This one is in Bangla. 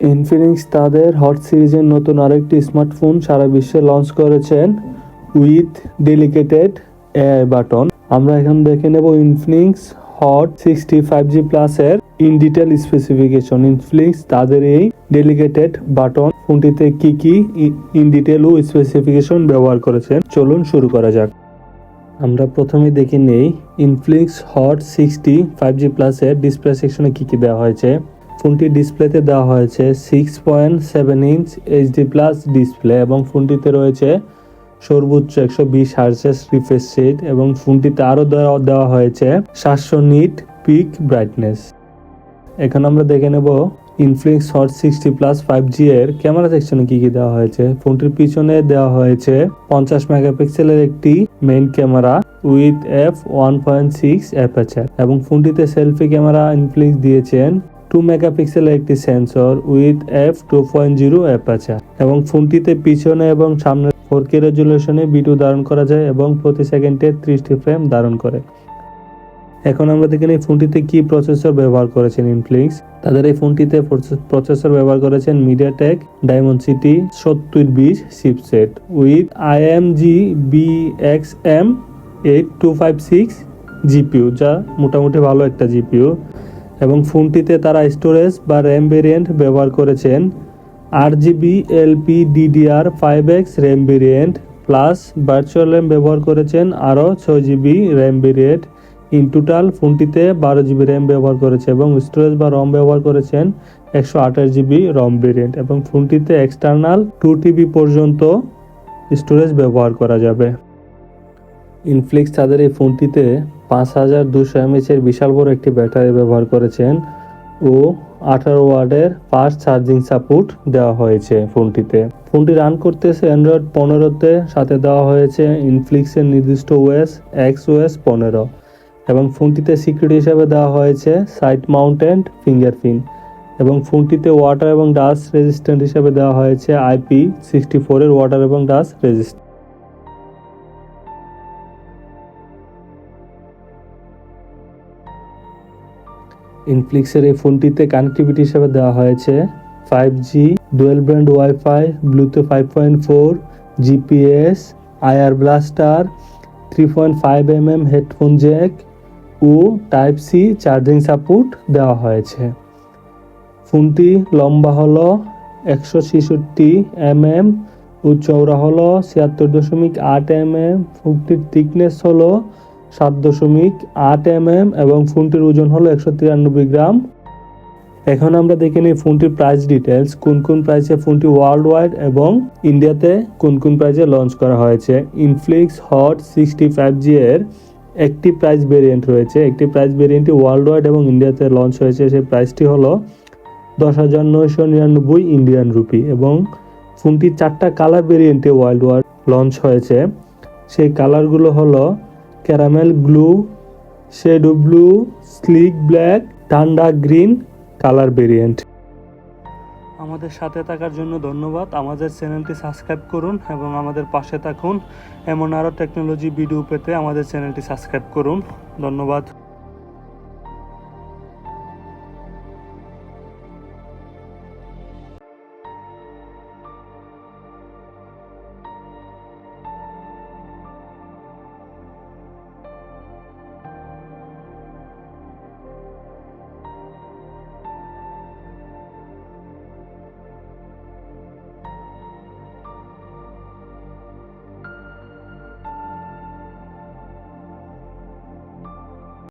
ইনফিনিক্স তাদের হট সিরিজের নতুন আরেকটি স্মার্টফোন সারা বিশ্বে লঞ্চ করেছেন উইথ ডেলিকেটেড এআই বাটন আমরা এখন দেখে নেব Infinix Hot sixty five G প্লাসের ইন ডিটেল স্পেসিফিকেশন ইনফিনিক্স তাদের এই ডেলিকেটেড বাটন ফোনটিতে কি কি ইন ডিটেল ও স্পেসিফিকেশন ব্যবহার করেছেন। চলুন শুরু করা যাক। আমরা প্রথমে দেখে নেই Infinix Hot sixty five G প্লাসের ডিসপ্লে সেকশনে কী কী দেওয়া হয়েছে। ফোনটির ডিসপ্লেতে দেওয়া হয়েছে six point seven inch HD plus display এবং ফোনটিতে রয়েছে সর্বোচ্চ একশো বিশ হার্সেস রিফ্রেশ রেট এবং ফোনটিতে আরও দেওয়া হয়েছে সাতশো নিট পিক ব্রাইটনেস এখন আমরা দেখে নেব Infinix Hot sixty plus five G এর ক্যামেরা সেকশনে কি কি দেওয়া হয়েছে। ফোনটির পিছনে দেওয়া হয়েছে পঞ্চাশ মেগাপিক্সেলের একটি main camera with F one point six aperture এবং ফোনটিতে সেলফি ক্যামেরা ইনফ্লিক্স দিয়েছেন টু মেগাপিক্সেলের একটি sensor with F two point zero এবং ফোনটিতে পিছনে এবং সামনে ফোর কে রেজুলেশনে ভিডিও ধারণ করা যায় এবং প্রতি সেকেন্ডে ত্রিশটি ফ্রেম ধারণ করে। এখন আমরা দেখে নিই ফোনটিতে কি প্রসেসর ব্যবহার করেছেন ইনফ্লিক্স তাদের এই ফোনটিতে প্রসেসর ব্যবহার করেছেন মিডিয়াটেক ডায়মন্ড সিটি সত্তর বিশ chipset with IMG B X M eight two five six GPU যা মোটামুটি ভালো একটা জিপিউ এবং ফোনটিতে তারা স্টোরেজ বা র্যাম ভেরিয়েন্ট ব্যবহার করেছেন। আট GB LP, DDR, five X RAM variant, plus virtual RAM ব্যবহার করেছেন আরও ছয় GB RAM variant. In total ফোনটিতে বারো জিবি র্যাম ব্যবহার করেছে এবং স্টোরেজ বা রম ব্যবহার করেছেন একশো আঠাশ জিবি রম ভেরিয়েন্ট এবং ফোনটিতে এক্সটার্নাল টু টিবি পর্যন্ত স্টোরেজ ব্যবহার করা যাবে। ইনফ্লিক্স তাদের এই ফোনটিতে পাঁচ হাজার দুশো এমএচের বিশাল বড় একটি ব্যাটারি ব্যবহার করেছেন ও আঠারো ওয়ার্ডের ফাস্ট চার্জিং সাপোর্ট দেওয়া হয়েছে ফোনটিতে। ফোনটি রান করতেছে অ্যান্ড্রয়েড পনেরোতে, সাথে দেওয়া হয়েছে ইনফ্লিক্সের নির্দিষ্ট ওএস এক্স ওএস পনেরো এবং ফোনটিতে সিকিউরিটি হিসাবে দেওয়া হয়েছে সাইড মাউন্টেন্ট ফিঙ্গারপ্রিন্ট এবং ফোনটিতে ওয়াটার এবং ডাস্ট রেজিস্ট্যান্ট হিসাবে দেওয়া হয়েছে আইপি সিক্সটি ফোরের ওয়াটার এবং ডাস্ট রেজিস্ট ইনফ্লিক্সের এই ফোনটিতে কানেক্টিভিটি হিসেবে দেওয়া হয়েছে। Five G dual band WiFi Bluetooth five point four GPS IR blaster three point five M M headphone jack ও টাইপ সি চার্জিং সাপোর্ট দেওয়া হয়েছে। ফোনটি লম্বা হলো, একশো ছেষট্টি এম এম ও চৌড়া হলো, ছিয়াত্তর দশমিক আট এম এম ফোনটির থিকনেস হলো সাত দশমিক আট এম এম এবং ফোনটির ওজন হলো একশো তিরানব্বই গ্রাম। এখন আমরা দেখে নিই ফোনটির প্রাইস ডিটেলস কোন কোন প্রাইসে ফোনটি ওয়ার্ল্ড ওয়াইড এবং ইন্ডিয়াতে কোন কোন প্রাইসে লঞ্চ করা হয়েছে। Infinix Hot sixty five G এর একটি প্রাইস ভেরিয়েন্ট রয়েছে। একটি প্রাইস ভেরিয়েন্টটি ওয়ার্ল্ড ওয়াইড এবং ইন্ডিয়াতে লঞ্চ হয়েছে। সেই প্রাইসটি হলো দশ হাজার নয়শো নিরানব্বই ইন্ডিয়ান রুপি এবং ফোনটির চারটা কালার ভেরিয়েন্টে ওয়ার্ল্ড ওয়াইড লঞ্চ হয়েছে। সেই কালারগুলো হলো caramel glow, shadow blue, sleek black, tundra green colour variant. আমাদের সাথে থাকার জন্য ধন্যবাদ। আমাদের চ্যানেলটি সাবস্ক্রাইব করুন এবং আমাদের পাশে থাকুন। এমন আরও টেকনোলজি ভিডিও পেতে আমাদের চ্যানেলটি সাবস্ক্রাইব করুন। ধন্যবাদ।